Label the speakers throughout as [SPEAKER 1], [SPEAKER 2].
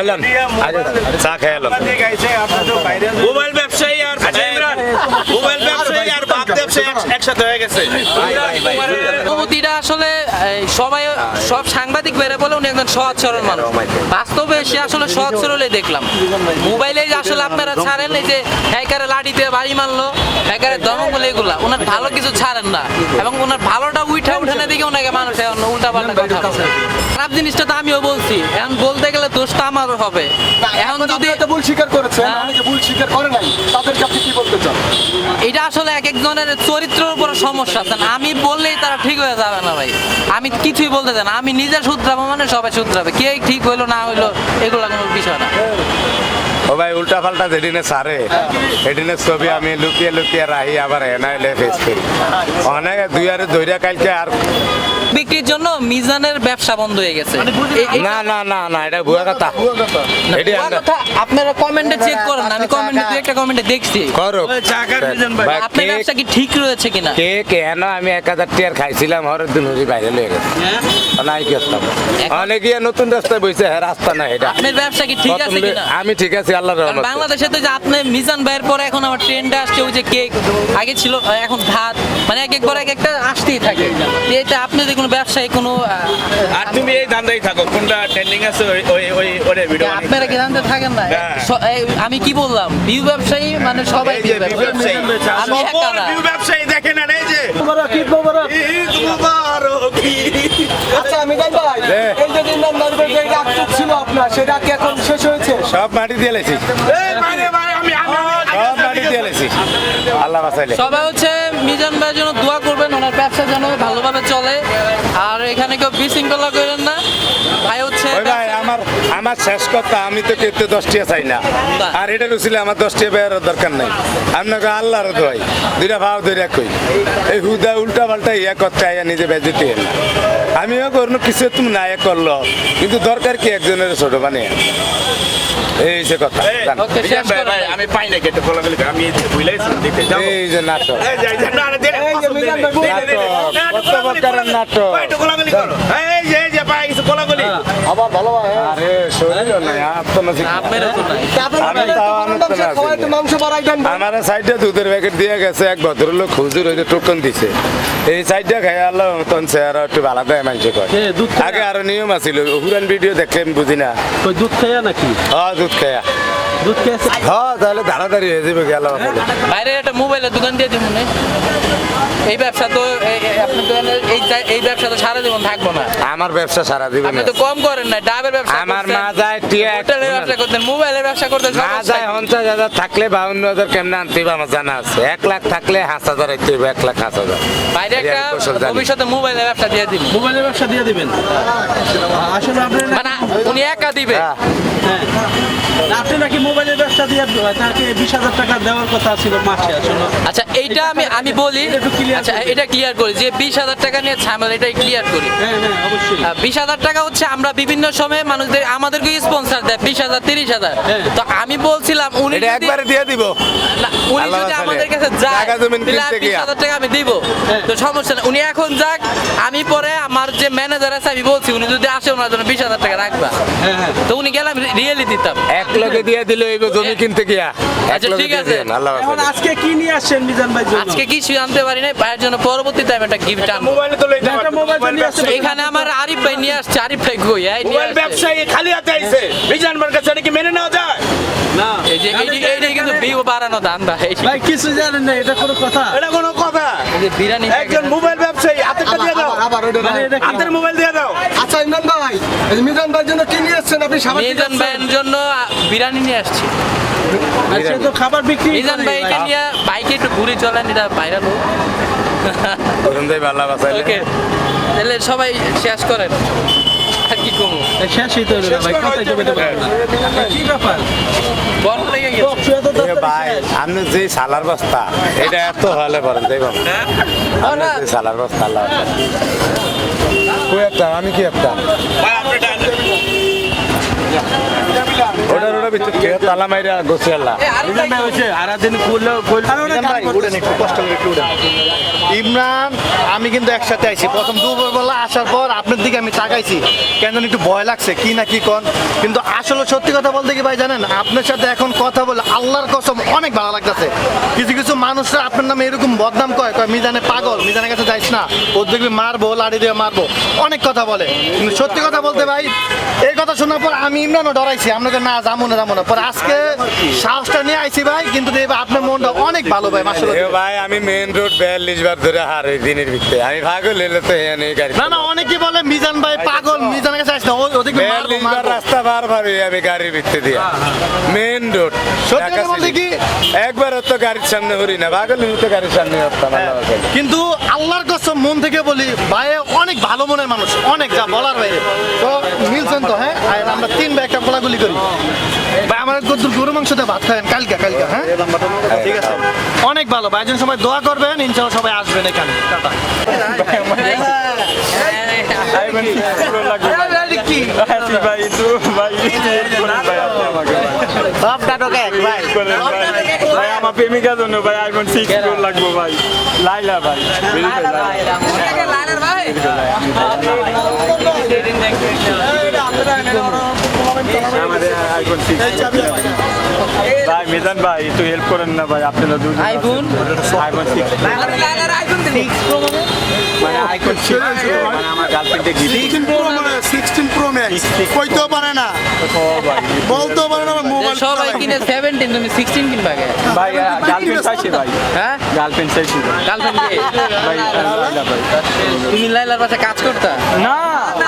[SPEAKER 1] এলাম চা খেয়ে এলাম
[SPEAKER 2] মোবাইল ব্যবসায়ী আর ইমরান মোবাইল ব্যবসায়ী আর বাপ ব্যবসায়ী এক- একসাথে হয়ে গেছে।
[SPEAKER 3] অনুভূতিটা আসলে সবাই সব সাংবাদিক বেড়ে বলে উনি একজন সহজ সরল মানুষ। বাস্তবে সে আসলে সহজ সরলই দেখলাম। মোবাইলে আসলে আপনারা ছাড়েন এই যে হ্যাকারে লাঠিতে বাড়ি মারলো হ্যাকারে এগুলা ওনার ভালো কিছু ছাড়েন না। এবং ওনার ভালোটা উঠা উঠে না দিকে ওনাকে মানুষ এখন উল্টা পাল্টা কথা বলে। খারাপ জিনিসটা তো আমিও বলছি। এখন বলতে গেলে দোষটা আমারও হবে। এখন যদি
[SPEAKER 4] ভুল স্বীকার করেছেন
[SPEAKER 3] হ্যাঁ।
[SPEAKER 4] অনেকে ভুল স্বীকার করে নাই তাদেরকে আপনি কি বলতে চান?
[SPEAKER 3] এটা আসলে এক একজনের চরিত্রের উপর সমস্যা আছে আমি বললেই তারা ঠিক হয়ে যাবে না ভাই। আমি কিছুই বলতে চাই না। আমি নিজে শুধরাবো মানে সবাই শুধরাবে। কে ঠিক হইল, না হইল, এগুলো কোনো বিষয় না।
[SPEAKER 1] ও ভাই, উল্টা পাল্টা যেদিনে সারে, সেদিনে ছবি আমি লুকিয়ে লুকিয়ে রাহি আবার এনাইলে ফেস করি অনেক দুই আর দৈরা কালকে আর
[SPEAKER 3] বিক্রির জন্য মিজানের ব্যবসা বন্ধ হয়ে গেছে। এ-
[SPEAKER 1] না না না না এটা ভুয়া কথা। এটি
[SPEAKER 3] ভুয়া কথা। আপনারা কমেন্টে চেক করেন আমি কমেন্টে দু একটা কমেন্টে দেখছি।
[SPEAKER 1] করো।
[SPEAKER 2] চাকার মিজান ভাই।
[SPEAKER 1] ভাই,
[SPEAKER 3] আপনার ব্যবসা কি ঠিক রয়েছে কিনা?
[SPEAKER 1] কে কেন আমি এক হাজার টিয়ার খাইছিলাম হরের দিন হরি বাইরে লয়ে গেছে। নাই কি করতাম। অনেকে নতুন রাস্তায় বইছে হ্যাঁ রাস্তা না এটা।
[SPEAKER 3] আপনার ব্যবসা কি ঠিক আছে কিনা?
[SPEAKER 1] আমি ঠিক আছি আল্লাহর রহমতে।
[SPEAKER 3] বাংলাদেশে তো যে আপনি মিজান ভাইয়ের পরে এখন আমার ট্রেন্ডে আসছে ওই যে কেক আগে ছিল এখন ভাত মানে এক একবার এক একটা আসতেই থাকে। এটা আপনি কোনো ব্যবসায়ী কোনো
[SPEAKER 2] আর তুমি এই ধান্দাই থাকো কোনটা ট্রেন্ডিং আছে ওই ওই ওই ওরে ভিডিও
[SPEAKER 3] আপনারা কি জানতে থাকেন না?
[SPEAKER 2] হ্যাঁ।
[SPEAKER 3] আমি কি বললাম? বিউ ব্যবসায়ী মানে সবাই
[SPEAKER 2] এই যে
[SPEAKER 3] বিউ
[SPEAKER 2] view ব্যবসায়ী।
[SPEAKER 3] আমি একা না।
[SPEAKER 2] view ব্যবসায়ী দেখেন আর এই যে।
[SPEAKER 4] মোবারক ঈদ মোবারক।
[SPEAKER 2] ঈদ মুবারক।
[SPEAKER 4] আচ্ছা আমি ভাই। এই যে দিন যে ছিল আপনার সেটা কি এখন শেষ হয়েছে?
[SPEAKER 1] সব মাটি দিয়ে লেছি।
[SPEAKER 2] এই বাইরে বাইরে আমি আমি
[SPEAKER 1] সব মাটি দিয়ে লেছি। আল্লাহ বাঁচাইলে।
[SPEAKER 3] সবাই হচ্ছে মিজান ভাইয়ের জন্য দোয়া করবেন ওনার ব্যবসা যেন ভালোভাবে চলে। আর এখানে কেউ বিশৃঙ্খলা করেন না। ভাই হচ্ছে
[SPEAKER 1] ভাই আমার আমার শেষ কথা আমি তো কেতে দশটিয়া চাই না। আর এটা রুছিলে আমার দশটিয়া বের দরকার নাই। আপনাকে আল্লাহর দোয়াই। দুইটা ভাব ধরে কই। এই হুদা উল্টা পাল্টা ইয়া করতে আইয়া নিজে বেজেতে আমিও করল কিছু তুমি না করল। কিন্তু দরকার কি একজনের ছোট বানিয়ে? এই যে কথা।
[SPEAKER 2] আমি পাই না কেটে বলা গেলে আমি ভুলাইছি দিতে
[SPEAKER 1] এই যে নাটক নাটক। নাটক।
[SPEAKER 2] নাটক। গোলাগুলি।
[SPEAKER 4] আবার ভালো ভাই
[SPEAKER 1] আরে শরীর নাই
[SPEAKER 3] আপনারও তো নাই।
[SPEAKER 1] আমি তাও আনন্দ না
[SPEAKER 4] খাওয়া একটু মাংস বাড়াই দেন
[SPEAKER 1] আমার সাইডে দুধের প্যাকেট দিয়ে গেছে এক ভদ্রলোক হুজুর যে টোকন দিছে। এই সাইডটা খাই আল্লাহ তখন আরও একটু ভালো দেয় মানুষ কয়? আগে আরও নিয়ম আছিল হুরান ভিডিও দেখলে আমি বুঝি না।
[SPEAKER 5] দুধ খাইয়া নাকি?
[SPEAKER 1] হ্যাঁ দুধ খায়া
[SPEAKER 5] দুধ খেয়েছে
[SPEAKER 1] হ্যাঁ তাহলে হয়ে যাবে গেল
[SPEAKER 3] বাইরে একটা মোবাইলের দোকান দিয়ে দিব না। এই ব্যবসা তো এই- এই- আপনি এই এই ব্যবসা তো সারা জীবন থাকব না।
[SPEAKER 1] আমার ব্যবসা সারা দিবে
[SPEAKER 3] আপনি তো কম করেন না ডাবের ব্যবসা
[SPEAKER 1] আমার মা যায় টিয়া
[SPEAKER 3] হোটেলের ব্যবসা করতেন মোবাইলের ব্যবসা করতেন
[SPEAKER 1] না যায় পঞ্চাশ হাজার থাকলে বাউন্ন হাজার কেমনে আনতে হবে আমার জানা আছে। এক লাখ থাকলে হাঁস হাজার আইতে হবে এক লাখ হাঁস হাজার।
[SPEAKER 3] বাইরে একটা ভবিষ্যতে মোবাইলের ব্যবসা দিয়ে দিব।
[SPEAKER 5] মোবাইলের ব্যবসা দিয়ে দিবেন। আসলে আপনি
[SPEAKER 3] মানে উনি একা দিবে?
[SPEAKER 1] হ্যাঁ।
[SPEAKER 5] আপনি নাকি মোবাইলের ব্যবসা দিয়ে তাকে বিশ হাজার টাকা দেওয়ার কথা ছিল মাসে আসলে।
[SPEAKER 3] আচ্ছা এইটা আমি আমি বলি আচ্ছা এটা ক্লিয়ার করি যে বিশ হাজার টাকা নিয়ে ঝামেলা এটাই ক্লিয়ার করি।
[SPEAKER 5] হ্যাঁ হ্যাঁ অবশ্যই।
[SPEAKER 3] বিশ হাজার টাকা হচ্ছে আমরা বিভিন্ন সময়ে মানুষদের আমাদেরকে স্পন্সর দেয় বিশ হাজার তিরিশ হাজার।
[SPEAKER 5] হ্যাঁ।
[SPEAKER 3] তো আমি বলছিলাম উনি
[SPEAKER 1] একবারে দিয়ে দিব।
[SPEAKER 3] উনি যদি আমাদের কাছে যায় বিশ হাজার টাকা আমি দিব। তো সমস্যা উনি এখন যাক আমি পরে আমার যে ম্যানেজার আছে আমি বলছি উনি যদি আসে ওনার জন্য বিশ হাজার টাকা রাখবা। তো উনি গেলাম রিয়েলি দিতাম
[SPEAKER 1] এক লগে দিয়ে দিলে এই জমি কিনতে গিয়া।
[SPEAKER 3] আচ্ছা, ঠিক আছে।
[SPEAKER 5] এখন আজকে কি নিয়ে আসছেন মিজান ভাই
[SPEAKER 3] আজকে কিছু আনতে পারি নাই ভাইয়ের জন্য পরবর্তী টাইম একটা গিফট আনব।
[SPEAKER 2] মোবাইলে তো লইতে
[SPEAKER 5] একটা মোবাইল নিয়ে আসছে।
[SPEAKER 3] এখানে আমার আরিফ ভাই নিয়ে আসছে আরিফ ভাই কই? এই
[SPEAKER 2] মোবাইল ব্যবসায়ী খালি হাতে আইছে। মিজান ভাইয়ের কাছে কি মেনে নেওয়া যায়?
[SPEAKER 5] না।
[SPEAKER 3] এই যে কিন্তু বাড়ানো
[SPEAKER 5] ভাই। কিছু জানেন না এটা কোনো কথা?
[SPEAKER 2] এটা কোনো কথা।
[SPEAKER 3] যে বিরিয়ানি
[SPEAKER 2] একজন মোবাইল ব্যবসায়ী হাতেরটা দিয়ে দাও।
[SPEAKER 4] আবার- আবার ওইটা
[SPEAKER 5] মানে
[SPEAKER 2] হাতের মোবাইল দিয়ে দাও।
[SPEAKER 4] আচ্ছা ইমরান ভাই মিজান ভাইয়ের জন্য কি নিয়ে এসেছেন? আপনি সাবান
[SPEAKER 3] মিজান ভাইয়ের জন্য নিয়ে আসছি।
[SPEAKER 5] তো খাবার বিক্রি
[SPEAKER 3] মিজান
[SPEAKER 5] করে
[SPEAKER 3] ভাইকে নিয়ে বাইকে একটু ঘুরে চলেন এটা ভাইরাল হোক।
[SPEAKER 1] করুন দেই
[SPEAKER 3] ওকে তাহলে সবাই শেষ করেন।
[SPEAKER 5] শেষই তো হলো না ভাই কথাই তো বলতে পারব না। কি ব্যাপার?
[SPEAKER 3] বড় লেগে গেছে
[SPEAKER 5] বক্স এত
[SPEAKER 1] এ
[SPEAKER 5] তাড়াতাড়ি
[SPEAKER 1] ভাই আপনি যে সালার বস্তা এটা এত হলে পারেন যাই বাবা যে সালার বস্তা আল্লাহ কই একটা? আমি কি একটা?
[SPEAKER 2] ভাই আপনি এটা
[SPEAKER 1] ওটার ওটা ভিতর কে? তালা মাইরা গোছে আল্লাহ
[SPEAKER 5] হচ্ছে আর দিন
[SPEAKER 2] কষ্ট করে একটু উঠেন।
[SPEAKER 6] ইমরান, আমি কিন্তু একসাথে আইছি। প্রথম দুপুরবেলা আসার পর আপনার দিকে আমি তাকাইছি। কেন একটু ভয় লাগছে, কি না কি কন। কিন্তু আসলে সত্যি কথা বলতে কি ভাই জানেন, আপনার সাথে এখন কথা বলে আল্লাহর কসম অনেক ভালো লাগতেছে। কিছু কিছু মানুষরা আপনার নামে এরকম বদনাম কয় কয়, মিজানে পাগল, মিজানের কাছে যাইস না ওর দেখবি মারবো, লাড়ি দিয়ে মারবো, অনেক কথা বলে। কিন্তু সত্যি কথা বলতে ভাই, এই কথা শোনার পর আমি ইমরানও ডরাইছি আপনাকে না যাব না যাব না। পর আজকে সাহসটা নিয়ে আইছি ভাই, কিন্তু আপনার মনটা অনেক ভালো ভাই মাসাল
[SPEAKER 1] ভাই, আমি মেন রোড বিয়াল্লিশ বার ধরে হার ওই দিনের ভিতরে। আমি ভাগল এলে তো হ্যাঁ নেই গাড়ি
[SPEAKER 6] না না অনেকে বলে মিজান ভাই পাগল মিজানের কাছে আসছে না ও- ওদিকে মারবো।
[SPEAKER 1] রাস্তা বার বার হয়ে আমি গাড়ির ভিতরে দিয়ে। মেন রোড
[SPEAKER 6] সত্যি কথা বলতে কি?
[SPEAKER 1] একবার তো গাড়ির সামনে হরি না। ভাগল তো গাড়ির সামনে হতাম
[SPEAKER 6] কিন্তু আল্লাহর কসম মন থেকে বলি ভাই অনেক ভালো মনের মানুষ অনেক যা বলার বাইরে তো মিলছেন তো হ্যাঁ? আর আমরা তিন ভাই একটা গোলাগুলি করি। ভাই আমার গদ্দুর গরু মাংস দিয়ে ভাত খাবেন কালকে কালকে হ্যাঁ? ঠিক আছে। অনেক ভালো ভাই একজন সবাই দোয়া করবেন ইনশাল্লাহ সবাই আসবেন এখানে। টাটা।
[SPEAKER 7] আমার প্রেমিকার জন্য ভাই আইফোন সিক্স প্রো ভাই লাইলা ভাই আমাদের আইফোন সিক্স ভাই মিজান ভাই একটু হেল্প করেন না ভাই আপনারা দুজন
[SPEAKER 3] আইফোন?
[SPEAKER 7] আইফোন 6 মানে আইফোন 6 মানে আমার গার্লফ্রেন্ডে গিফট
[SPEAKER 8] সিক্সটিন প্রো ম্যাক্স কইতেও পারে না। বলতেও পারে না। মোবাইল
[SPEAKER 3] সবাই কিনে সেভেন্টিন তুমি সিক্সটিন কিনবা গে
[SPEAKER 7] ভাই গার্লফ্রেন্ড চাইছে ভাই
[SPEAKER 3] হ্যাঁ
[SPEAKER 7] গার্লফ্রেন্ড চাইছে
[SPEAKER 3] গার্লফ্রেন্ড কে
[SPEAKER 7] ভাই লাইলা ভাই
[SPEAKER 3] তুমি লাইলার পাশে কাজ করতা
[SPEAKER 7] না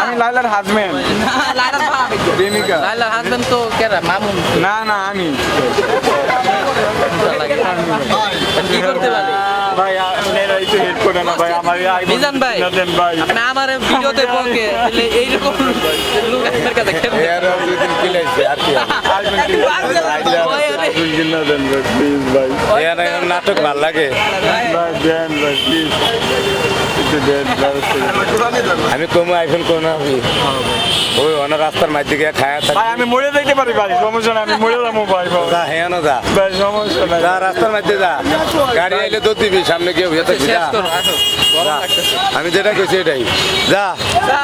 [SPEAKER 7] আমি লাইলার হাজবেন্ড প্রেমিকা
[SPEAKER 3] লাইলার হাজবেন্ড তো কেরা মামুন
[SPEAKER 7] না না আমি
[SPEAKER 3] কি করতে পারে
[SPEAKER 7] ভাই আপনারা একটু হেল্প করে না ভাই আমার
[SPEAKER 3] মিজান ভাই
[SPEAKER 7] ভাই
[SPEAKER 3] আপনি আমার ভিডিওতে বকে এইরকম লোক আপনার কাছে
[SPEAKER 1] দুই দিন কিলাইছে আর কি
[SPEAKER 7] না
[SPEAKER 1] নাটক ভালো লাগে। আমি কমু আইফোন কোন আমি। ওই অন্য রাস্তার মাঝে গিয়ে খায়া
[SPEAKER 7] ভাই
[SPEAKER 1] থাকি
[SPEAKER 7] আমি মরে যাইতে পারি ভাই সমস্যা নাই আমি মরে যাব ভাই
[SPEAKER 1] যা হ্যাঁ না যা।
[SPEAKER 7] ভাই সমস্যা নাই।
[SPEAKER 1] যা রাস্তার মধ্যে যা। গাড়ি আইলে তো দিবি সামনে গিয়ে হয়ে আমি যেটা কইছি এটাই। যা।
[SPEAKER 3] যা।